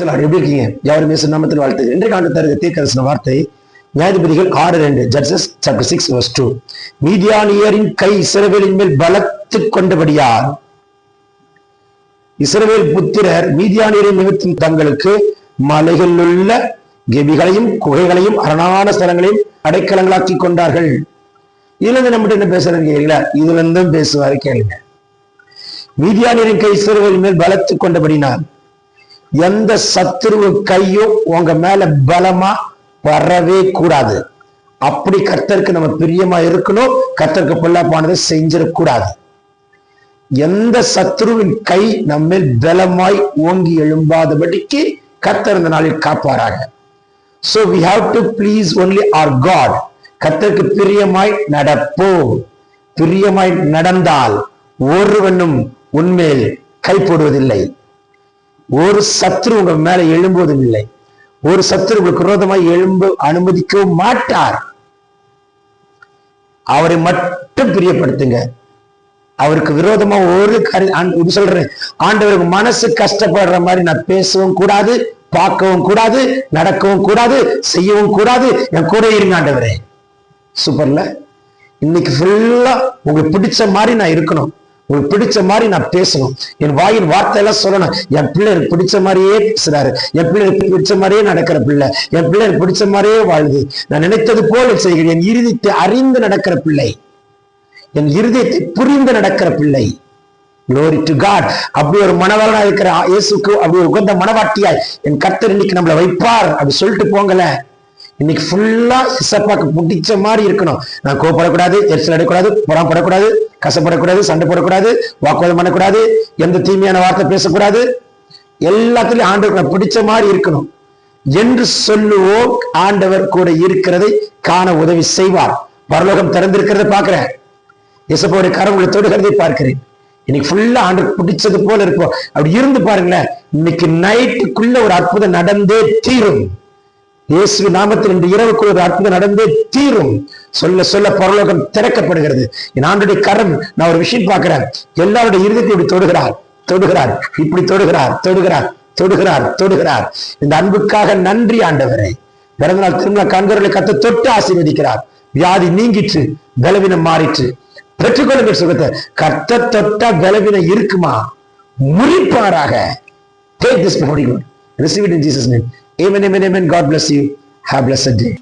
பேசலாம் எப்படி இருக்கீங்க? யாருமே பேச வாழ்த்து. இன்றைக்கு ஆண்டு தருக தீர்க்கரசன வார்த்தை நியாயாதிபதிகள் ஆறு ரெண்டு judges chapter six verse two மீதியானியரின் கை இஸ்ரவேலின் மேல் பலத்து கொண்டபடியார் இஸ்ரவேல் புத்திரர் மீதியானியரை நிமித்தம் தங்களுக்கு மலைகளில் உள்ள கெபிகளையும் குகைகளையும் அரணான ஸ்தலங்களையும் அடைக்கலங்களாக்கி கொண்டார்கள். இதுல இருந்து நம்மகிட்ட என்ன பேசுறது கேக்குறீங்களா இதுல இருந்தும் பேசுவாரு கேளுங்க. மீதியானியரின் கை இஸ்ரவேலின் மேல் பலத்து கொண்டபடினார் எந்த சத்துருவ கையும் உங்க மேல பலமா வரவே கூடாது. அப்படி கர்த்தருக்கு நம்ம பிரியமா இருக்கணும். கர்த்தருக்கு பிள்ளைப்பானதை செஞ்சிடக்கூடாது. எந்த சத்ருவின் கை நம்மேல் பலமாய் ஓங்கி எழும்பாதபடிக்கு கர்த்தர் இந்த நாளில் காப்பாராக. So we have to please only our God கர்த்தருக்கு பிரியமாய் நடப்போம். பிரியமாய் நடந்தால் ஒருவனும் உண்மையில் கை போடுவதில்லை. ஒரு சத்ரு உங்க மேல எழும்புவதும் இல்லை. ஒரு சத்ரு உங்களுக்கு விரோதமாய் எழும்ப அனுமதிக்கவும் மாட்டார். அவரை மட்டும் பிரியப்படுத்துங்க. அவருக்கு விரோதமா ஒரு கரு ஆண்- சொல்றேன். ஆண்டவருக்கு மனசு கஷ்டப்படுற மாதிரி நான் பேசவும் கூடாது பார்க்கவும் கூடாது நடக்கவும் கூடாது செய்யவும் கூடாது. என் கூட இருங்க ஆண்டவரே. சூப்பர்ல? இன்னைக்கு ஃபுல்லா உங்களுக்கு பிடிச்ச மாதிரி நான் இருக்கணும். உங்களுக்கு பிடிச்ச மாதிரி நான் பேசணும். என் வாயின் வார்த்தை எல்லாம் சொல்லணும். என் பிள்ளை எனக்கு பிடிச்ச மாதிரியே பேசுறாரு. என் பிள்ளை எனக்கு பிடிச்ச மாதிரியே நடக்கிற பிள்ளை. என் பிள்ளை எனக்கு பிடிச்ச மாதிரியே வாழுது நான் நினைத்தது போல செய்கிறேன். என் இறுதித்தை அறிந்து நடக்கிற பிள்ளை. என் இருதயத்தை புரிந்து நடக்கிற பிள்ளை. லோரி டு காட் அப்படி ஒரு மனவரனா இருக்கிற இயேசுக்கு அப்படி ஒரு உகந்த மனவாட்டியாய் என் கர்த்தர் இன்னைக்கு நம்மளை வைப்பார். அப்படி சொல்லிட்டு போங்கல இன்னைக்கு ஃபுல்லா இசப்பாக்கு பிடிச்ச மாதிரி இருக்கணும். நான் கோவப்படக்கூடாது எரிச்சல் அடையக்கூடாது புறப்படக்கூடாது கசப்படக்கூடாது சண்டை போடக்கூடாது வாக்குவாதம் பண்ணக்கூடாது எந்த தீமையான வார்த்தை பேசக்கூடாது. எல்லாத்துலயும் ஆண்டவர் பிடிச்ச மாதிரி இருக்கணும். என்று சொல்லுவோம் ஆண்டவர் கூட இருக்கிறதை காண உதவி செய்வார். பரலோகம் திறந்திருக்கிறத பார்க்கிறேன். இசப்போடைய கரவுகளை தொடுகிறதை பார்க்கிறேன். இன்னைக்கு ஃபுல்லா ஆண்டு பிடிச்சது போல இருப்போம் அப்படி இருந்து பாருங்களேன் இன்னைக்கு நைட்டுக்குள்ள ஒரு அற்புதம் நடந்தே தீரும். இயேசு நாமத்தில் இன்று இரவுக்குள் ஒரு அற்புதம் நடந்தே தீரும். சொல்ல சொல்ல பரலோகம் திறக்கப்படுகிறது. என் ஆண்டுடைய கரம் நான் ஒரு விஷயம் பார்க்கிறேன். எல்லாருடைய இறுதிக்கு இப்படி தொடுகிறார் தொடுகிறார் இப்படி தொடுகிறார் தொடுகிறார் தொடுகிறார் தொடுகிறார். இந்த அன்புக்காக நன்றி ஆண்டவரே. பிறந்தநாள் திருமண கண்கர்களை கத்த தொட்டு ஆசீர்வதிக்கிறார். வியாதி நீங்கிற்று பலவீனம் மாறிற்று. பெற்றுக்கொள்ளுங்கள் சுகத்தை. கத்த தொட்ட பலவீனம் இருக்குமா? முறிப்பாராக. Take this before you Amen, amen, amen. God bless you. Have a blessed day.